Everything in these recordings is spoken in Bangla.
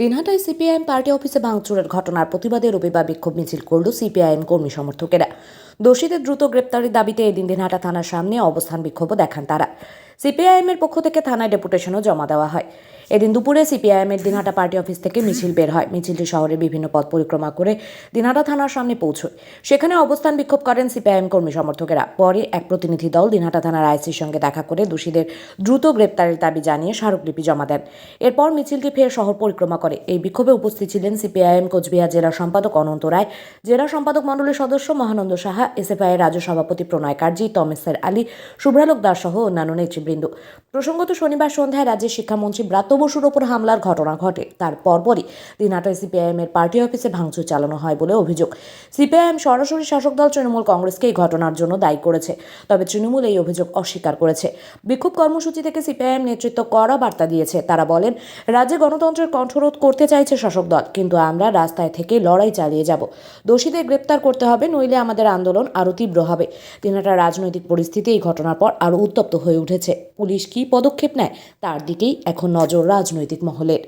দিনহাটায় সিপিআইএম পার্টি অফিসে ভাঙচুরের ঘটনার প্রতিবাদে রবিবার বিক্ষোভ মিছিল করল সিপিআইএম কর্মী সমর্থকেরা। দোষীদের দ্রুত গ্রেপ্তারের দাবিতে এদিন দিনহাটা থানার সামনে অবস্থান বিক্ষোভও দেখান তারা। সিপিআইএম এর পক্ষ থেকে থানায় ডেপুটেশনও জমা দেওয়া হয়। এদিন দুপুরে সিপিআইএম এর দিনহাটা পার্টি অফিস থেকে মিছিল বের হয়। মিছিলটি শহরের বিভিন্ন পথ পরিক্রমা করে দিনহাটা থানার সামনে পৌঁছয়। সেখানে অবস্থান বিক্ষোভ করেন সিপিআইএম কর্মী সমর্থকেরা। পরে এক প্রতিনিধি দল দিনহাটা থানার আইসির সঙ্গে দেখা করে দোষীদের দ্রুত গ্রেপ্তারের দাবি জানিয়ে স্মারকলিপি জমা দেন। এরপর মিছিলটি ফের শহর পরিক্রমা করে। এই বিক্ষোভে উপস্থিত ছিলেন সিপিআইএম কোচবিহার জেলা সম্পাদক অনন্ত রায়, জেলা সম্পাদক মণ্ডলীর সদস্য মহানন্দ সাহা, এসএফআই এর রাজ্য সভাপতি প্রণয় কার্জি তমেশ্বর আলী, শুভ্রালোক দাস সহ অন্যান্য নেতৃবৃন্দ প্রসঙ্গত শনিবার সন্ধ্যায় রাজ্যের শিক্ষামন্ত্রী ব্রাত্য বসুর ওপর হামলার ঘটনা ঘটে। তার পরপরই দিনহাটায় সিপিআইএম এর পার্টি অফিসে ভাঙচুর চালানো হয় বলে অভিযোগ। সিপিআইএম সরাসরি শাসক দল তৃণমূল কংগ্রেসকে এই ঘটনার জন্য দায়ী করেছে, তবে তৃণমূল এই অভিযোগ অস্বীকার করেছে। বিক্ষোভ কর্মসূচি থেকে সিপিআইএম নেতৃত্ব কড়া বার্তা দিয়েছে। তারা বলেন, রাজ্যে গণতন্ত্রের কণ্ঠরোধ করতে চাইছে শাসক দল, কিন্তু আমরা রাস্তায় থেকে লড়াই চালিয়ে যাব। দোষীদের গ্রেপ্তার করতে হবে, নইলে আমাদের আন্দোলন আরও তীব্র হবে। দিনহাটা রাজনৈতিক পরিস্থিতি এই ঘটনার পর আরও উত্তপ্ত হয়ে উঠেছে। পুলিশ কী পদক্ষেপ নেয় তার দিকেই এখন নজর রাজনৈতিক মহলের।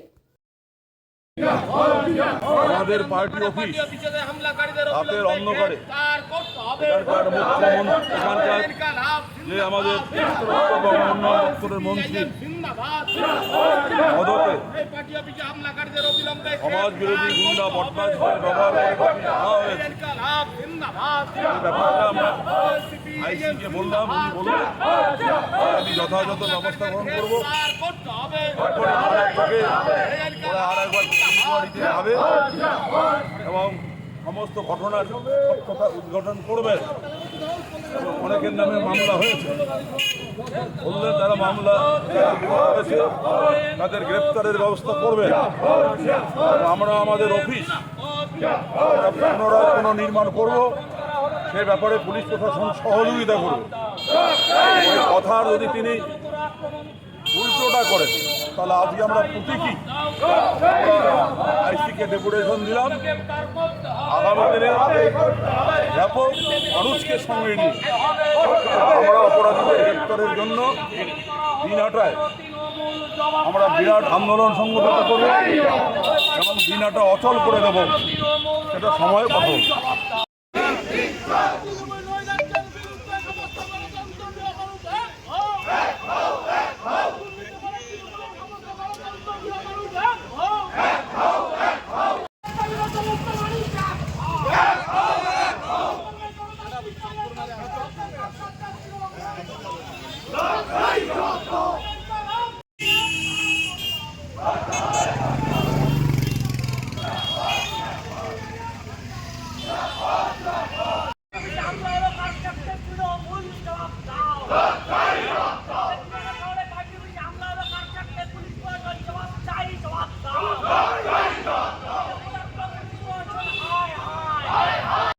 ব্যাপারটা আমরা আইসিকে বললাম আমি যথাযথ ব্যবস্থা গ্রহণ করব ওরা আর একবার যাবে এবং সমস্ত ঘটনার সত্যতা উদ্ঘাটন করবে এবং অনেকের নামে মামলা হয়েছে বললেন তারা মামলা করেছে তাদের গ্রেপ্তারের ব্যবস্থা করবে আমরা আমাদের অফিস পুনরায় পুনর্নির্মাণ করব। সে ব্যাপারে পুলিশ প্রশাসন সহযোগিতা করবে। কথার যদি তিনি উল্টোটা করেন, তাহলে আজকে আমরা প্রতীকী। আইসিকে ডেপুটেশন দিলাম। আগামী ব্যাপক মানুষকে সঙ্গে নিয়ে আমরা অপরাধীদের গ্রেপ্তারের জন্য দিনহাটায় আমরা বিরাট আন্দোলন সংগঠিত করব এবং দিনহাটা অচল করে দেব। সেটা সময় কথা বলব। আমরা